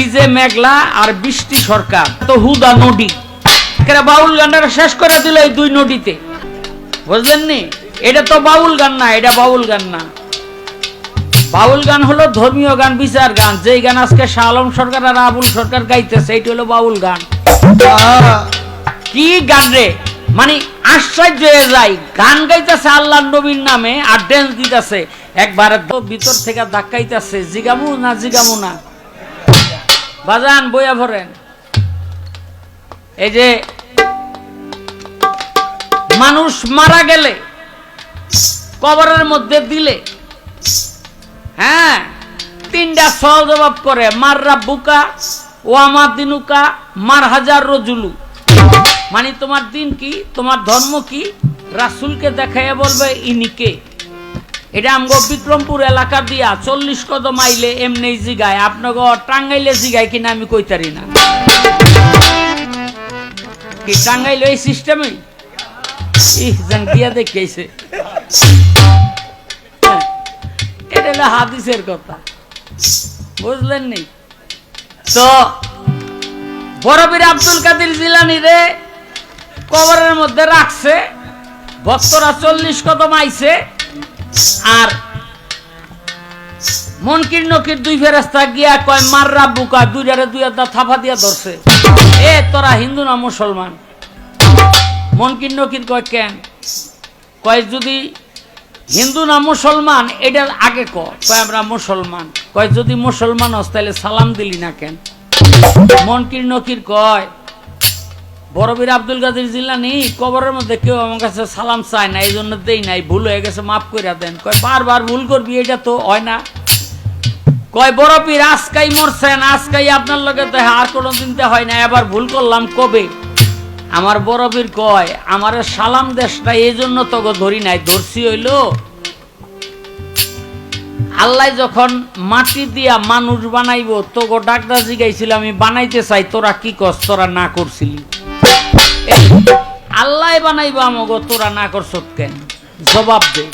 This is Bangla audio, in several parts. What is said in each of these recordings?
ডিজে মেঘলা আর বৃষ্টি সরকার, তো হুদা নদী। বাউল গানটা শেষ করে দিল এই দুই নদীতে। বুঝলেন নি এটা তো বাউল গান না, এটা বাউল গান না। বাউল গান হলো ধর্মীয় গান, বিচার গান। যেই গান আজকে শাহ আলম সরকার আর আবুল সরকার গাইতেছে, এইটা হলো বাউল গান। কি গান রে? মানে আশ্চর্য হয়ে যায় গান গাইতেছে আল্লাহ নবীর নামে আর ড্যান্স দিতেছে। একবার ভিতর থেকে ধাক্কাইতেছে, জিগামু না জিগামু না। বাজান, বইয়া ভরেন। এই যে, মানুষ মারা গেলে, কবরের মধ্যে দিলে হ্যাঁ তিনটা সহজ জবাব করে মাররা বুকা ও আমার দিনুকা, মার হাজার রজুলু। মানে তোমার দিন কি? তোমার ধর্ম কি? রাসুলকে দেখাইয়া বলবে ইনিকে এটা আমগো বিক্রমপুর এলাকা দিয়া চল্লিশ কদম আইলে এমনি জিগায়। আপনাকে টাঙ্গাইলে জিগায় কিনা আমি কইতারি না। কি টাঙ্গাইলে এই সিস্টেমে ইহ জান দেখেছে এটা হাদিসের কথা। বুঝলেন নি? তো, বরবীর আব্দুল কাদের জিলানি রে কবরের মধ্যে রাখছে, ভক্তরা চল্লিশ কদম আইছে আর মনকির নকির দুই ফেরাস্তা গিয়া কয় মাররা বুকা দুইটারে দুই হাত থাপা দিয়া ধরছে। এ, তোরা হিন্দু না মুসলমান? মনকির নকির কয়, কেন? কয়, যদি হিন্দু না মুসলমান এটা আগে কয়, আমরা মুসলমান। কয়, যদি মুসলমান হস তাহলে সালাম দিলি না কেন? মনকির নকির কয় বড়বীর আব্দুল কাদের জিল্লানি কবরের মধ্যে কেউ আমার কাছে সালাম চায় না, এই জন্য দেই নাই, ভুল হয়ে গেছে, মাফ করে দেন। কয়, বারবার ভুল করবি, এটা তো হয় না। কয়, বড় আজকাই মরছেন, আজকাই আপনার লগে তো আর কোনো দিনতে হয় না, এবার ভুল করলাম কবে? আমার বড় কয়, আমার সালাম দেশটা এই জন্য তোকে ধরি নাই, ধরছি হইল। আল্লাহ যখন মাটি দিয়া মানুষ বানাইবো, তোকে ডাক্তার জিগাইছিল, আমি বানাইতে চাই, তোরা কি কস, তোরা না করছিলি। আল্লাহ বানাইবো আমাকে তোরা না করছ কেন? জবাব দে।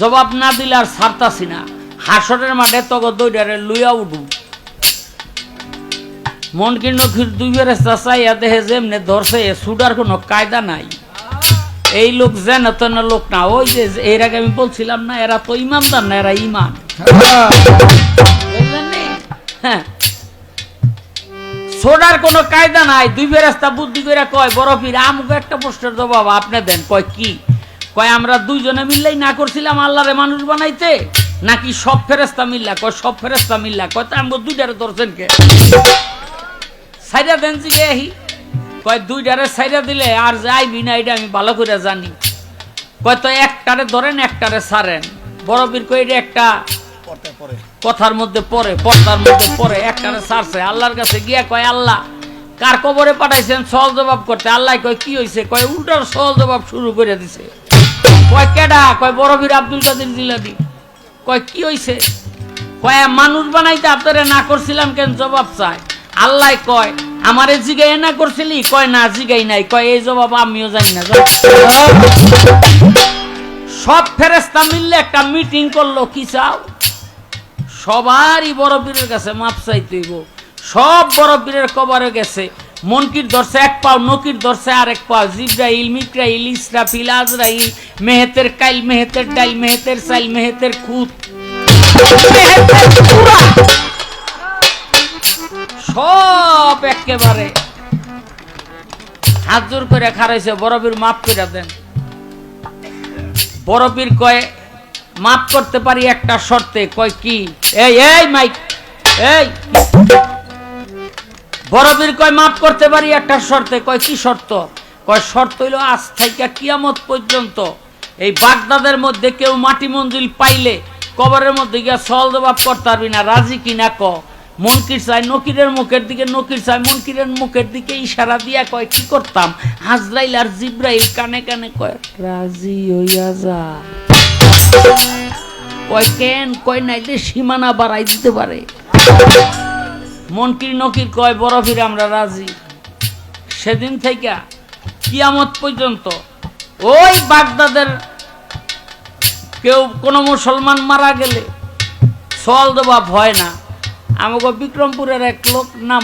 জবাব না দিলে আর ছাড়তাছি না। হাসরের মাঠে তোকে দইটারে লুইয়া উঠু। মন কিন্ন দুই বেরেস্তা চাইয়া দেহে যেমনে ধরছে সুডার কোনো কায়দা নাই। এই লোক যেন তেন লোক না ওই যে এর আগে আমি বলছিলাম না এরা তো ইমানদার না এরা ইমান। বুঝলেন হ্যাঁ। সোডার কোনো কায়দা নাই, দুই বেরাস্তা বুদ্ধি করে কয়, বড় ফির আমুকে একটা প্রশ্নের জবাব আপনি দেন, কয় কি? কয়, আমরা দুইজনে মিললেই না করছিলাম আল্লাহরে মানুষ বানাইতে? নাকি সব ফেরেস্তা মিল্লা? কয়, সব ফেরেস্তা মিল্লা। কয়, তো আমগো দুইটারে ধরছেন কে? সাইডা দেন জিগে আহি কয় দুইটারে সাইডা দিলে আর যাইবি না, এটা আমি ভালো করে জানি। কয়, তো একটারে ধরেন, একটারে সারেন বড় বীর কই এটা একটা কথার মধ্যে পড়ে, পর্দার মধ্যে পড়ে একটারে সারছে। আল্লাহর কাছে গিয়া কয়, আল্লাহ, কার কবরে পাঠাইছেন? সহজ জবাব করতে। আল্লাহ কয়, কি হয়েছে কয়, উল্টার সহজ জবাব শুরু করে দিছে। কয়, কেডা? কয়, বড় বীর আব্দুল কাদের জিলানি কয়, কি হয়েছে কয়, মানুষ বানাইতে আপনারা না করছিলাম কেন? জবাব চায় আল্লাহ কয়, আমারে জিগাই না করছিলি? কয়, না, জিগাই নাই। কয়, এই জবাব আমিও জানি না। সব ফেরেস্তা মিললে একটা মিটিং করল, কি চাও? সবারই বড় পীরের কাছে মাপ চাইতেইব সব বড় পীরের কবরে গেছে। মনকির ধরছে এক পাও, নকির ধরছে আরেক পাও। জিব্রাইল মিক্রাইল ইসরাফিল, আজরাইল, মেহেতের কাইল, মেহেতের ডাইল, মেহেতের সাইল, মেহেতের পুরা। সব একেবারে। হাত জোর করে খারাইছে বরফির মাপ করে দেন। বরফির কয় মাপ করতে পারি একটা শর্তে, কয় কি? এই এই, মাইক, এই। বরফির কয় মাফ করতে পারি একটা শর্তে, কয় কি শর্ত? কয় শর্ত হইল আজ থেকে কিয়ামত পর্যন্ত এই বাগদাদের মধ্যে কেউ মাটি মঞ্জিল পাইলে কবরের মধ্যে গিয়া সল জবাব করতে পারবি না, রাজি কিনা ক? মনকির চাই নকিরের মুখের দিকে, নকির চাই মনকিরের মুখের দিকে ইশারা দিয়া কয়, কি করতাম? হাজরাইল আর জিব্রাইল কানে কানে কয়, রাজি হইয়া যা। কয় কয় নাইলে সীমানা বাড়াই দিতে পারে। মনকির নকির কয় আমরা রাজি। সেদিন থেকে কিয়ামত পর্যন্ত ওই বাগদাদের কেউ কোনো মুসলমান মারা গেলে সল দেওয়া ভয় না। আমাকে বিক্রমপুরের এক লোক নাম